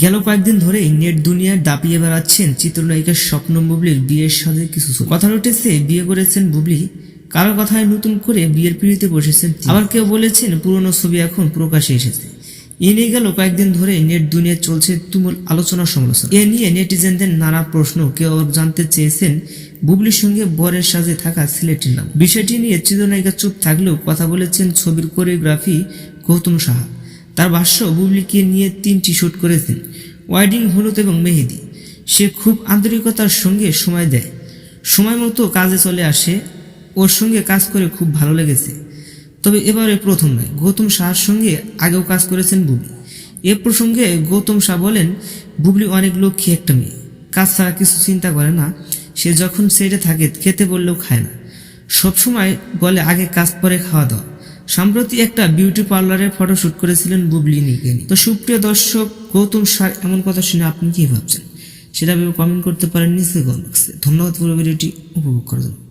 গেল কয়েকদিন ধরেই নেট দুনিয়ায় দাপিয়ে বেড়াচ্ছেন চিত্রনায়িকার স্বপ্ন বুবলির বিয়ের সাথে কিছু কথা উঠেছে বিয়ে করেছেন বুবলি। কারও কথায় নতুন করে বিয়ের পিড়িতে বসেছেন আবার কেউ বলেছেন পুরনো ছবি এখন প্রকাশে এসেছে। এ নিয়ে গেল কয়েকদিন ধরে নেট দুনিয়ায় চলছে তুমুল আলোচনা সমালোচনা। এ নিয়ে নেটিজেনদের নানা প্রশ্ন। কেউ জানতে চেয়েছেন বুবলির সঙ্গে বরের সাজে থাকা ছেলেটির নাম। বিষয়টি নিয়ে চিত্রনায়িকা চুপ থাকলেও কথা বলেছেন ছবির কোরিওগ্রাফি গৌতম সাহা। তার ভাষ্য বুবলিকে নিয়ে তিনটি শুট করেছেন ওয়েডিং হলুদ এবং মেহেদি। সে খুব আন্তরিকতার সঙ্গে সময় দেয়। সময় মতো কাজে চলে আসে, ওর সঙ্গে কাজ করে খুব ভালো লেগেছে। তবে এবারে প্রথম নয় গৌতম শাহর সঙ্গে আগেও কাজ করেছেন বুবলি। এ প্রসঙ্গে গৌতম শাহ বলেন, বুবলি অনেক লক্ষ্মী একটা মেয়ে। কাজ ছাড়া কিছু চিন্তা করে না, সে যখন সেটে থাকে, খেতে বললেও খায় না। সবসময় বলে, আগে কাজ পরে খাওয়া দাওয়া সম্প্রতি একটা বিউটি পার্লারে শ্যুট করেছিলেন বুবলি নিগেনি। তো সুপ্রিয় দর্শক, গৌতম সার এমন কথা শুনে আপনি কি ভাবছেন? সেটা ভেবে কমেন্ট করতে পারেন নিচে কমেন্টসে ধন্যবাদ পুরো ভিডিওটি উপভোগ করার জন্য।